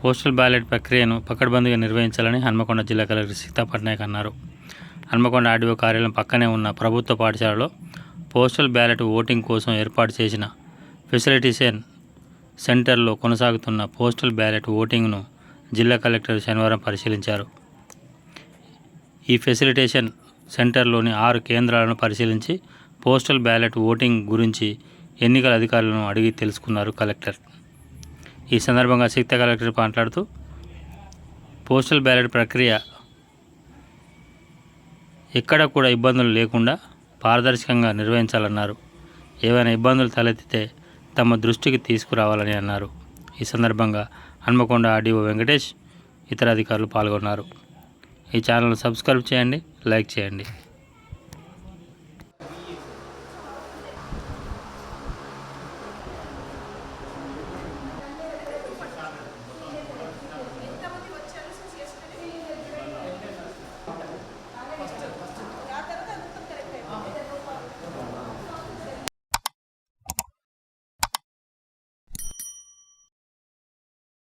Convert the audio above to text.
Postal ballot ప్రక్రియను పకడ్బందీగా నిర్వహించాలని హన్మకొండ జిల్లా కలెక్టర్ సీతా పట్నాయక్ అన్నారు. హన్మకొండ ఆర్డీఓ కార్యాలయం పక్కనే ఉన్న ప్రభుత్వ పాఠశాలలో పోస్టల్ బ్యాలెట్ ఓటింగ్ కోసం ఏర్పాటు చేసిన ఫెసిలిటేషన్ సెంటర్లో కొనసాగుతున్న పోస్టల్ బ్యాలెట్ ఓటింగ్ను జిల్లా కలెక్టర్ శనివారం పరిశీలించారు. ఈ ఫెసిలిటేషన్ సెంటర్లోని ఆరు కేంద్రాలను పరిశీలించి పోస్టల్ బ్యాలెట్ ఓటింగ్ గురించి ఎన్నికల అధికారులను అడిగి తెలుసుకున్నారు కలెక్టర్. ఈ సందర్భంగా సిక్త కలెక్టర్ మాట్లాడుతూ పోస్టల్ బ్యాలెట్ ప్రక్రియ ఎక్కడ కూడా ఇబ్బందులు లేకుండా పారదర్శకంగా నిర్వహించాలన్నారు. ఏవైనా ఇబ్బందులు తలెత్తితే తమ దృష్టికి తీసుకురావాలని అన్నారు. ఈ సందర్భంగా హన్మకొండ ఆర్డీఓ వెంకటేష్ ఇతర అధికారులు పాల్గొన్నారు. ఈ ఛానల్ను సబ్స్క్రైబ్ చేయండి లైక్ చేయండి.